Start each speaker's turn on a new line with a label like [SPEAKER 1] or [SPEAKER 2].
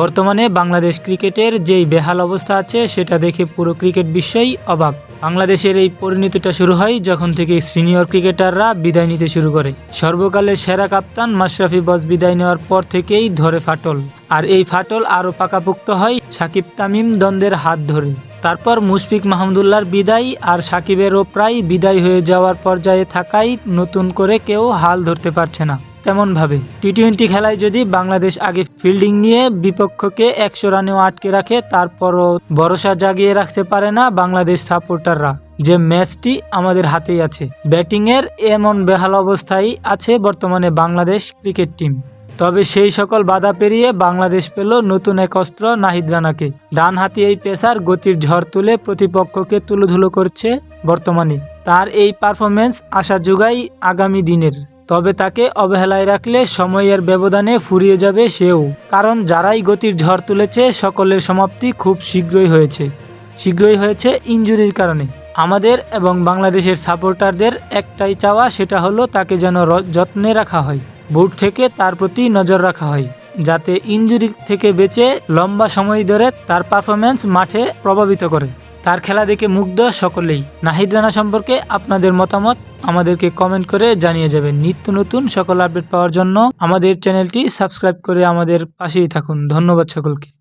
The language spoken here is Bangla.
[SPEAKER 1] বর্তমানে বাংলাদেশ ক্রিকেটের যেই বেহাল অবস্থা আছে, সেটা দেখে পুরো ক্রিকেট বিশ্বই অবাক। বাংলাদেশের এই পরিণতিটা শুরু হয় যখন থেকে সিনিয়র ক্রিকেটাররা বিদায় নিতে শুরু করে। সর্বকালের সেরা কাপ্তান মাশরাফি বস বিদায় নেওয়ার পর থেকেই ধরে ফাটল। আর এই ফাটল আরও পাকাপোক্ত হয় সাকিব তামিম দ্বন্দ্বের হাত ধরে। তারপর মুশফিক মাহমুদুল্লাহর বিদায় আর সাকিবেরও প্রায় বিদায় হয়ে যাওয়ার পর্যায়ে থাকায় নতুন করে কেউ হাল ধরতে পারছে না। তেমনভাবে টি টোয়েন্টি খেলায় যদি বাংলাদেশ আগে ফিল্ডিং নিয়ে বিপক্ষকে একশো রানেও আটকে রাখে, তারপরও ভরসা জাগিয়ে রাখতে পারে না বাংলাদেশ সাপোর্টাররা। যে ম্যাচটি আমাদের হাতেই আছে। ব্যাটিংয়ের এমন বেহাল অবস্থায় আছে বর্তমানে বাংলাদেশ ক্রিকেট টিম। তবে সেই সকল বাধা পেরিয়ে বাংলাদেশ পেল নতুন এক অস্ত্র নাহিদ রানাকে। ডান হাতি এই পেসার গতির ঝড় তুলে প্রতিপক্ষকে তুলোধুলো করছে বর্তমানে। তার এই পারফরমেন্স আশা যোগাই আগামী দিনের। তবে তাকে অবহেলায় রাখলে সময়ের ব্যবধানে ফুরিয়ে যাবে সেও। কারণ যারাই গতির ঝড় তুলেছে, সকলের সমাপ্তি খুব শীঘ্রই হয়েছে। শীঘ্রই হয়েছে ইঞ্জুরির কারণে। আমাদের এবং বাংলাদেশের সাপোর্টারদের একটাই চাওয়া, সেটা হলো তাকে যেন যত্নে রাখা হয়। বুট থেকে তার প্রতি নজর রাখা হয়। যাতে ইঞ্জুরি থেকে বেঁচে লম্বা সময় ধরে তার পারফরমেন্স মাঠে প্রভাবিত করে। তার খেলা দেখে মুগ্ধ সকলেই। নাহিদ রানা সম্পর্কে আপনাদের মতামত আমাদেরকে কমেন্ট করে জানিয়ে যাবেন। নিত্য নতুন সকল আপডেট পাওয়ার জন্য আমাদের চ্যানেলটি সাবস্ক্রাইব করে আমাদের পাশেই থাকুন। ধন্যবাদ সকলকে।